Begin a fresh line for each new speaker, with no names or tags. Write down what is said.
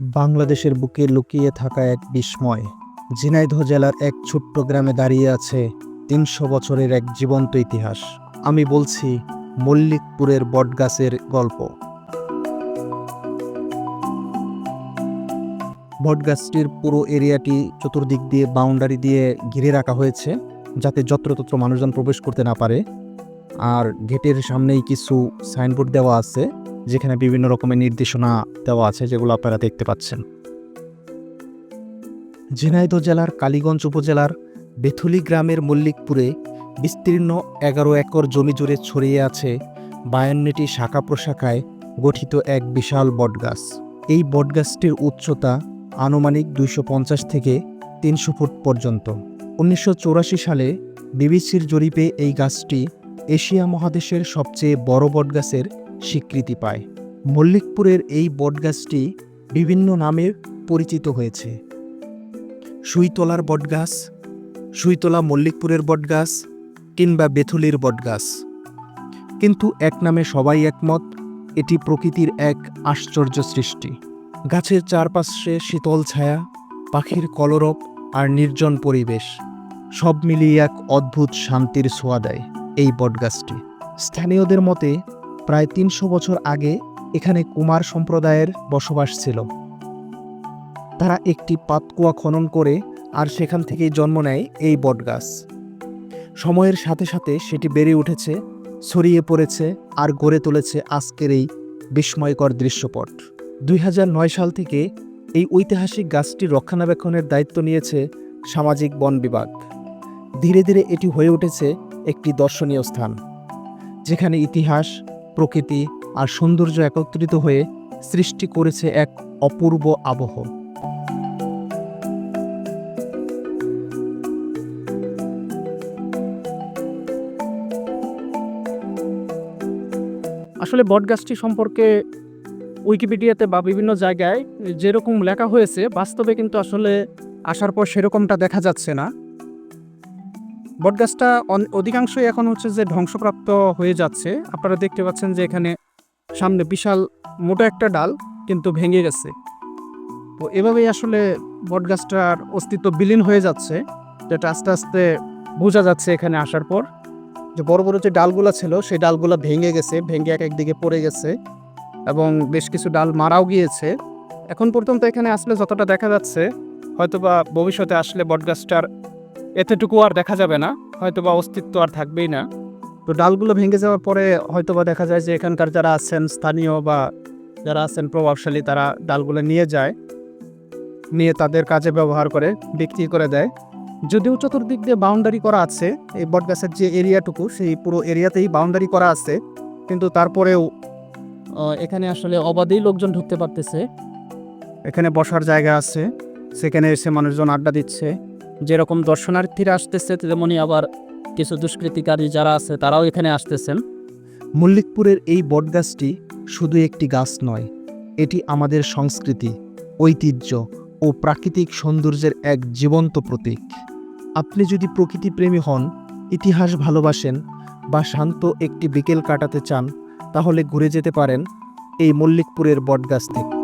বাংলাদেশের বুকে লুকিয়ে থাকা এক বিস্ময়। ঝিনাইদহ জেলার এক ছোট্ট গ্রামে দাঁড়িয়ে আছে তিনশো বছরের এক জীবন্ত ইতিহাস। আমি বলছি মল্লিকপুরের বটগাছের গল্প। বটগাছটির পুরো এরিয়াটি চতুর্দিক দিয়ে বাউন্ডারি দিয়ে ঘিরে রাখা হয়েছে, যাতে যত্রতত্র মানুষজন প্রবেশ করতে না পারে। আর গেটের সামনেই কিছু সাইনবোর্ড দেওয়া আছে। যেখানে বিভিন্ন রকমের নির্দেশনা দেওয়া আছে যেগুলো আপনারা দেখতে পাচ্ছেন। ঝিনাইদহ জেলার কালীগঞ্জ উপজেলার বেথুলি গ্রামের মল্লিকপুরে বিস্তীর্ণ এগারো একর জমি জুড়ে ছড়িয়ে আছে বায়ান্নটি শাখা প্রশাখায় গঠিত এক বিশাল বটগাছ। এই বটগাছটির উচ্চতা আনুমানিক দুইশো পঞ্চাশ থেকে তিনশো ফুট পর্যন্ত। উনিশশো সালে বিবিসির জরিপে এই গাছটি এশিয়া মহাদেশের সবচেয়ে বড় বটগাছের স্বীকৃতি পায়। মল্লিকপুরের এই বটগাছটি বিভিন্ন নামে পরিচিত হয়েছে। সুইতলার বটগাছ, সুইতলা মল্লিকপুরের বটগাছ কিংবা বেথুলির বটগাছ। কিন্তু এক নামে সবাই একমত, এটি প্রকৃতির এক আশ্চর্য সৃষ্টি। গাছের চারপাশে শীতল ছায়া, পাখির কলরব আর নির্জন পরিবেশ, সব মিলিয়ে এক অদ্ভুত শান্তির ছোঁয়া দেয় এই বটগাছটি। স্থানীয়দের মতে প্রায় তিনশো বছর আগে এখানে কুমার সম্প্রদায়ের বসবাস ছিল। তারা একটি পাতকুয়া খনন করে আর সেখান থেকেই জন্ম নেয় এই বটগাছ। সময়ের সাথে সাথে সেটি বেড়ে উঠেছে, ছড়িয়ে পড়েছে আর গড়ে তুলেছে আজকের এই বিস্ময়কর দৃশ্যপট। দুই হাজার নয় সাল থেকে এই ঐতিহাসিক গাছটি রক্ষণাবেক্ষণের দায়িত্ব নিয়েছে সামাজিক বন বিভাগ। ধীরে ধীরে এটি হয়ে উঠেছে একটি দর্শনীয় স্থান, যেখানে ইতিহাস প্রকৃতি আর সৌন্দর্য একত্রিত হয়ে সৃষ্টি করেছে এক অপূর্ব আবহ।
আসলে বটগাছটি সম্পর্কে উইকিপিডিয়াতে বা বিভিন্ন জায়গায় যেরকম লেখা হয়েছে, বাস্তবে কিন্তু আসলে আসার পর সেরকমটা দেখা যাচ্ছে না। বটগাছটা অধিকাংশই এখন হচ্ছে যে ধ্বংসপ্রাপ্ত হয়ে যাচ্ছে। আপনারা দেখতে পাচ্ছেন যে এখানে সামনে বিশাল মোটা একটা ডাল কিন্তু ভেঙে গেছে। তো এভাবেই আসলে বটগাছটার অস্তিত্ব বিলীন হয়ে যাচ্ছে। যেটা আস্তে আস্তে বোঝা যাচ্ছে এখানে আসার পর। যে বড় বড় যে ডালগুলো ছিল, সেই ডালগুলো ভেঙে গেছে, ভেঙে এক একদিকে পড়ে গেছে এবং বেশ কিছু ডাল মারাও গিয়েছে। এখন পর্যন্ত এখানে আসলে যতটা দেখা যাচ্ছে, হয়তোবা ভবিষ্যতে আসলে বটগাছটার এতটুকু আর দেখা যাবে না হয়তো বা অস্তিত্ব আর থাকবেই না। তো ডালগুলো ভেঙে যাওয়ার পরে হয়তোবা দেখা যায় যে এখানকার যারা আছেন, স্থানীয় বা যারা আছেন প্রভাবশালী, তারা ডালগুলো নিয়ে যায়, নিয়ে তাদের কাজে ব্যবহার করে, বিক্রি করে দেয়। যদিও চতুর্দিক দিয়ে বাউন্ডারি করা আছে, এই বটগাছের যে এরিয়াটুকু, সেই পুরো এরিয়াতেই বাউন্ডারি করা আছে, কিন্তু তারপরেও এখানে আসলে অবাধেই লোকজন ঢুকতে পারতেছে। এখানে বসার জায়গা আছে, সেখানে এসে মানুষজন আড্ডা দিচ্ছে। যেরকম দর্শনার্থীরা আসতেছে, তেমনি আবার কিছু দুষ্কৃতিকারী যারা আছে, তারাও এখানে আসতেছেন।
মল্লিকপুরের এই বটগাছটি শুধু একটি গাছ নয়, এটি আমাদের সংস্কৃতি, ঐতিহ্য ও প্রাকৃতিক সৌন্দর্যের এক জীবন্ত প্রতীক। আপনি যদি প্রকৃতিপ্রেমী হন, ইতিহাস ভালোবাসেন বা শান্ত একটি বিকেল কাটাতে চান, তাহলে ঘুরে যেতে পারেন এই মল্লিকপুরের বটগাছ থেকে